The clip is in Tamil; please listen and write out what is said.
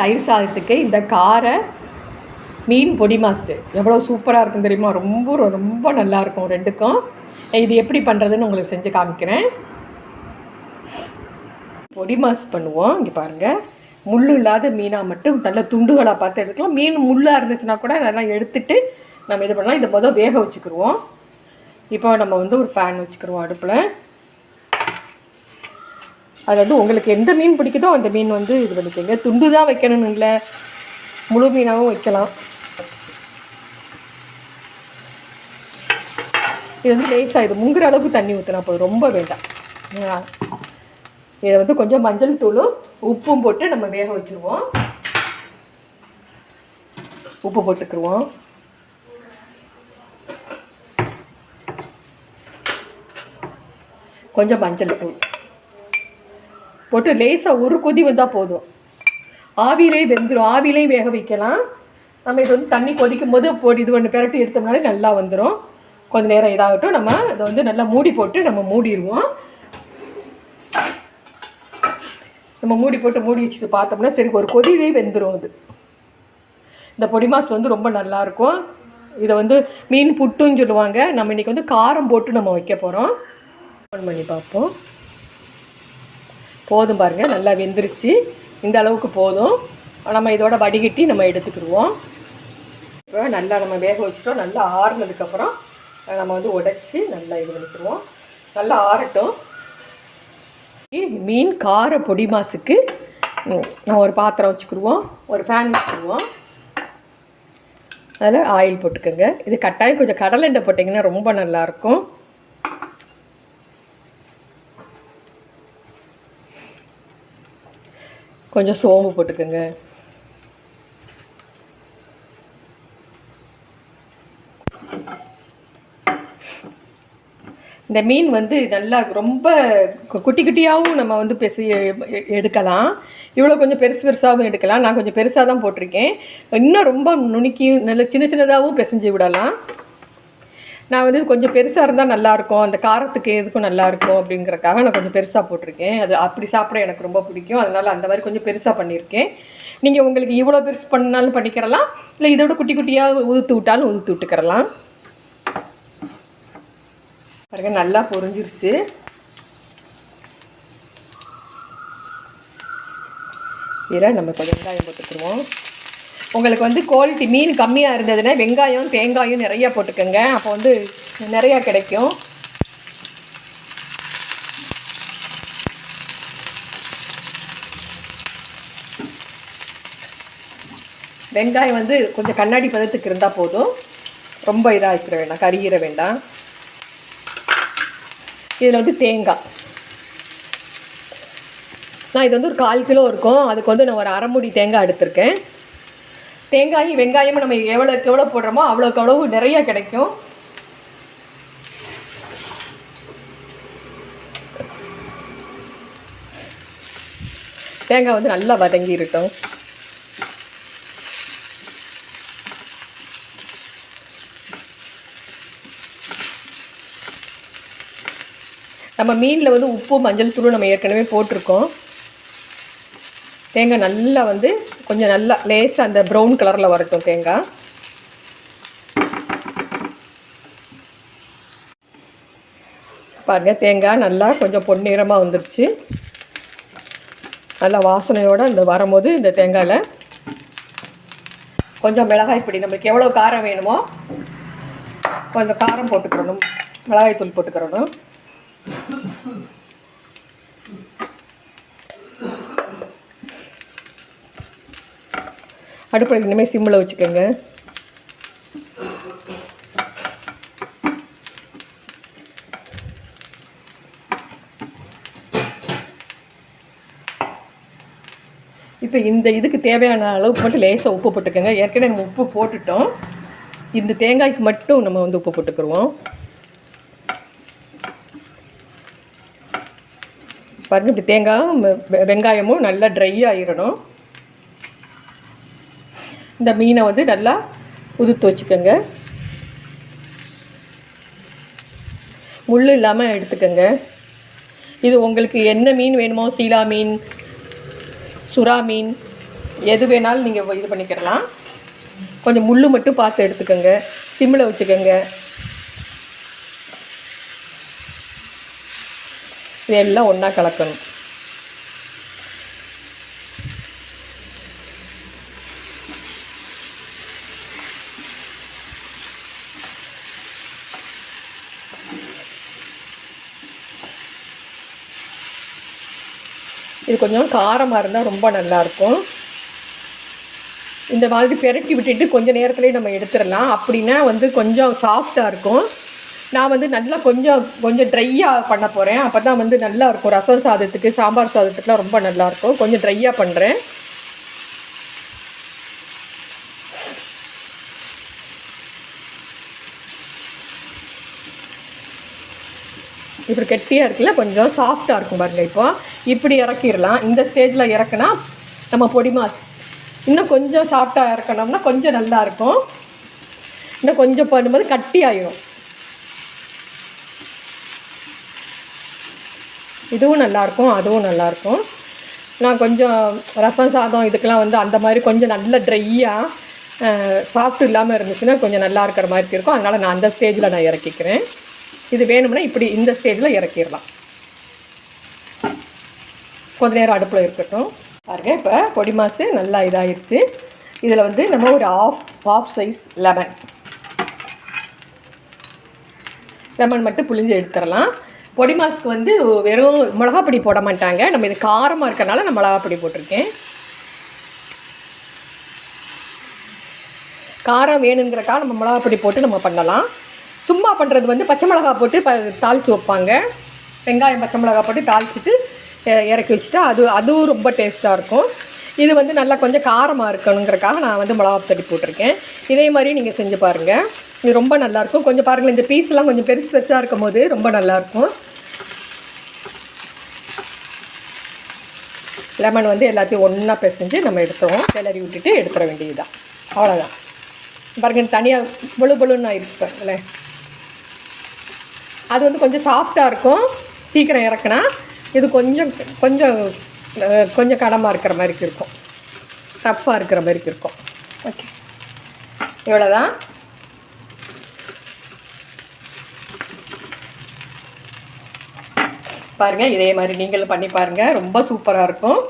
தயிர் சாதத்துக்கு இந்த கார மீன் பொடி மாசு எவ்வளோ சூப்பராக இருக்கும் தெரியுமா? ரொம்ப ரொம்ப நல்லா இருக்கும் ரெண்டுக்கும். இது எப்படி பண்ணுறதுன்னு உங்களுக்கு செஞ்சு காமிக்கிறேன். பொடி மாஸ் பண்ணுவோம். இங்கே பாருங்கள் முள் இல்லாத மீனாக மட்டும் நல்ல துண்டுகளாக பார்த்து எடுக்கலாம். மீன் முள்ளாக இருந்துச்சுன்னா கூட நல்லா எடுத்துட்டு நம்ம இது பண்ணலாம். இதை மொதல் வேக வச்சுக்கிருவோம். இப்போ நம்ம வந்து ஒரு பேன் வச்சுக்கிருவோம் அடுப்பில். அது வந்து உங்களுக்கு எந்த மீன் பிடிக்குதோ அந்த மீன் வந்து இது பண்ணிக்கோங்க. துண்டு தான் வைக்கணும்னு இல்லை முழு மீனாகவும் வைக்கலாம். இது வந்து லேசாக இது முங்குற அளவுக்கு தண்ணி ஊற்றினா போதும். ரொம்ப வேண்டாம். இதை வந்து கொஞ்சம் மஞ்சள் தூளும் உப்பும் போட்டு நம்ம வேக வச்சுருவோம். உப்பு போட்டுக்கிருவோம். கொஞ்சம் மஞ்சள் தூள். போட்டு லேசாக ஒரு கொதி வந்தால் போதும். ஆவியிலே வெந்துடும் ஆவிலையும் வேக வைக்கலாம். நம்ம இது வந்து தண்ணி கொதிக்கும் போது போட்டு இது ஒன்று பிரட்டி எடுத்தோம்னாலே நல்லா வந்துடும் கொஞ்ச நேரம் இதாகட்டும். நம்ம இதை வந்து நல்லா மூடி போட்டு நம்ம மூடிடுவோம். நம்ம மூடி போட்டு மூடி வச்சுட்டு பார்த்தோம்னா சரி ஒரு கொதிவே வெந்துடும் அது. இந்த பொடி மாசு வந்து ரொம்ப நல்லாயிருக்கும் இதை வந்து மீன் புட்டுன்னு சொல்லுவாங்க. நம்ம இன்றைக்கி வந்து காரம் போட்டு நம்ம வைக்க போகிறோம் ஆன் பண்ணி பார்ப்போம். போதும் பாருங்கள் நல்லா வெந்துருச்சு. இந்த அளவுக்கு போதும். நம்ம இதோட வடிகட்டி நம்ம எடுத்துக்கிடுவோம். இப்போ நல்லா நம்ம வேக வச்சுட்டோம். நல்லா ஆறுனதுக்கப்புறம் நம்ம வந்து உடைச்சி நல்லா இது பண்ணிக்கிடுவோம். நல்லா ஆறட்டும். மீன் கார பொடி மாசுக்கு நம்ம ஒரு பாத்திரம் வச்சுக்கிடுவோம். ஒரு ஃபேன் வச்சுக்கிடுவோம். அதில் ஆயில் போட்டுக்கோங்க. இது கட்டாயம் கொஞ்சம் கடலை போட்டிங்கன்னா ரொம்ப நல்லாயிருக்கும். கொஞ்சம் சோம்பு போட்டுக்கோங்க. இந்த மீன் வந்து நல்லா ரொம்ப கு- குட்டி குட்டியாகவும் நம்ம வந்து பெசி எ- எடுக்கலாம். இவ்வளோ கொஞ்சம் பெருசு பெருசாகவும் எடுக்கலாம். நான் கொஞ்சம் பெருசாக தான் போட்டிருக்கேன். இன்னும் ரொம்ப நுணுக்கி நல்ல சின்ன சின்னதாகவும் பிசைஞ்சு விடலாம். நான் வந்து கொஞ்சம் பெருசாக இருந்தால் நல்லாயிருக்கும் அந்த காரத்துக்கு எதுக்கும் நல்லாயிருக்கும் அப்படிங்கிறக்காக நான் கொஞ்சம் பெருசாக போட்டிருக்கேன். அது அப்படி சாப்பிட எனக்கு ரொம்ப பிடிக்கும். அதனால் அந்த மாதிரி கொஞ்சம் பெருசாக பண்ணியிருக்கேன். நீங்கள் உங்களுக்கு இவ்வளோ பெருசு பண்ணாலும் பண்ணிக்கிறலாம். இல்லை இதோட குட்டி குட்டியாக உதுத்து விட்டாலும் உதுத்து விட்டுக்கிறலாம். பாருங்க நல்லா பொறிஞ்சிருச்சு இதில் நம்ம கொஞ்சம் வெங்காயம் போட்டுக்கிடுவோம் உங்களுக்கு வந்து குவாலிட்டி மீன் கம்மியாக இருந்ததுன்னா வெங்காயம் தேங்காயும் நிறையா போட்டுக்கோங்க. அப்போ வந்து நிறையா கிடைக்கும். வெங்காயம் வந்து கொஞ்சம் கண்ணாடி பதத்துக்கு இருந்தால் போதும். ரொம்ப இதாக இருக்கிற வேண்டாம் கறியிற வேண்டாம். இதில் வந்து தேங்காய். நான் இது வந்து ஒரு கால் கிலோ இருக்கும். அதுக்கு வந்து நான் ஒரு அரை மூடி தேங்காய் எடுத்திருக்கேன். தேங்காயும் வெங்காயமும் நம்ம எவ்வளோக்கு எவ்வளோ போடுறோமோ அவ்வளோக்கு அவ்வளவு நிறைய கிடைக்கும். தேங்காய் வந்து நல்லா வதங்கி இருக்கட்டும். நம்ம மீனில் வந்து உப்பு மஞ்சள் தூள் நம்ம ஏற்கனவே போட்டிருக்கோம். தேங்காய் நல்லா வந்து கொஞ்சம் நல்லா லேசாக அந்த ப்ரௌன் கலரில் வரட்டும் தேங்காய். பாருங்கள் தேங்காய் நல்லா கொஞ்சம் பொன்னிறமாக வந்துருச்சு. நல்லா வாசனையோடு இந்த வரும்போது இந்த தேங்காயில் கொஞ்சம் மிளகாய் பொடி நம்மளுக்கு எவ்வளோ காரம் வேணுமோ கொஞ்சம் காரம் போட்டுக்கிறணும். மிளகாய் தூள் போட்டுக்கிறணும். அடுப்பில் இனிமேல் சிம்மில் வச்சுக்கோங்க. இப்போ இந்த இதுக்கு தேவையான அளவுக்கு மட்டும் லேசாக உப்பு போட்டுக்கோங்க. ஏற்கனவே நம்ம உப்பு போட்டுட்டோம். இந்த தேங்காய்க்கு மட்டும் நம்ம வந்து உப்பு போட்டுக்கிருவோம். பாருங்க இப்படி தேங்காயும் வெ- வெங்காயமும் நல்லா ட்ரை ஆகிடணும் இந்த மீனை வந்து நல்லா உதுத்து வச்சுக்கோங்க. முள் இல்லாமல் எடுத்துக்கோங்க. இது உங்களுக்கு என்ன மீன் வேணுமோ சீலா மீன் சுறா மீன் எது வேணாலும் நீங்கள் இது பண்ணிக்கிறலாம் கொஞ்சம் முள் மட்டும் பார்த்து எடுத்துக்கோங்க. சிம்மில் வச்சுக்கோங்க. இதெல்லாம் ஒன்றா கலக்கணும். இது கொஞ்சம் காரமாக இருந்தால் ரொம்ப நல்லாயிருக்கும் இந்த மாதிரி பெரட்டி விட்டுட்டு கொஞ்சம் நேரத்துலேயே நம்ம எடுத்துடலாம். அப்படின்னா வந்து கொஞ்சம் சாஃப்டாக இருக்கும். நான் வந்து நல்லா கொஞ்சம் கொஞ்சம் ட்ரையாக பண்ண போகிறேன் அப்போ தான் வந்து நல்லா இருக்கும் ரசம் சாதத்துக்கு சாம்பார் சாதத்துக்குலாம் ரொம்ப நல்லாயிருக்கும் கொஞ்சம் ட்ரையாக பண்ணுறேன் இப்படி கெட்டியாக இருக்குல்ல கொஞ்சம் சாஃப்டாக இருக்கும் பாருங்கள் இப்போ. இப்படி இறக்கிடலாம். இந்த ஸ்டேஜில் இறக்குனா நம்ம பொடி மாஸ். இன்னும் கொஞ்சம் சாஃப்டாக இறக்கணும்னா கொஞ்சம் நல்லாயிருக்கும் இன்னும் கொஞ்சம் பண்ணும்போது கட்டி ஆயிரும். இதுவும் நல்லாயிருக்கும் அதுவும் நல்லாயிருக்கும் நான் கொஞ்சம் ரசம் சாதம் இதுக்கெல்லாம் வந்து அந்த மாதிரி கொஞ்சம் நல்ல ட்ரையாக சாஃப்ட் இல்லாமல் இருந்துச்சுன்னா கொஞ்சம் நல்லா இருக்கிற மாதிரி இருக்கும். அதனால் நான் அந்த ஸ்டேஜில் நான் இறக்கிக்கிறேன். இது வேணும்னா இப்படி இந்த ஸ்டேஜில் இறக்கிடலாம். கொஞ்ச நேரம் அடுப்பில் இருக்கட்டும். பாருங்கள் இப்போ பொடி மாசு நல்லா இதாகிடுச்சு இதில் வந்து நம்ம ஒரு half half size lemon lemon மட்டும் புளிஞ்சு எடுத்துடலாம். பொடி மாஸ்க்கு வந்து வெறும் மிளகா பொடி போட மாட்டாங்க. நம்ம இது காரமாக இருக்கிறனால நான் மிளகா பொடி போட்டிருக்கேன். காரம் வேணுங்கிறக்காக நம்ம மிளகா பொடி போட்டு நம்ம பண்ணலாம். சும்மா பண்ணுறது வந்து பச்சை மிளகா போட்டு ப தாளித்து வைப்பாங்க. வெங்காயம் பச்சை மிளகா போட்டு தாளிச்சிட்டு இறக்கி வச்சுட்டா அது அதுவும் ரொம்ப டேஸ்ட்டாக இருக்கும். இது வந்து நல்லா கொஞ்சம் காரமாக இருக்கணுங்கிறக்காக நான் வந்து மிளகா தட்டி போட்டிருக்கேன். இதே மாதிரி நீங்கள் செஞ்சு பாருங்கள் இது ரொம்ப நல்லாயிருக்கும் கொஞ்சம் பாருங்களேன் இந்த பீஸ்லாம் கொஞ்சம் பெருசு பெருசாக இருக்கும் போது ரொம்ப நல்லாயிருக்கும் லெமன் வந்து எல்லாத்தையும் ஒன்றா பிசைஞ்சு நம்ம எடுத்துருவோம். கிளறி விட்டுட்டு எடுத்துட வேண்டியதுதான். அவ்வளோதான் பாருங்க தனியாக புழு புழுன்னு ஆயிடுச்சு பாருங்களேன். அது வந்து கொஞ்சம் சாஃப்டாக இருக்கும். சீக்கிரம் இறக்குனா இது கொஞ்சம் கொஞ்சம் கொஞ்சம் கடமாக இருக்கிற மாதிரி இருக்கும். டஃப்பாக இருக்கிற மாதிரி இருக்கும். ஓகே இவ்வளோதான் பாருங்கள் இதே மாதிரி நீங்களும் பண்ணி பாருங்கள் ரொம்ப சூப்பராக இருக்கும்.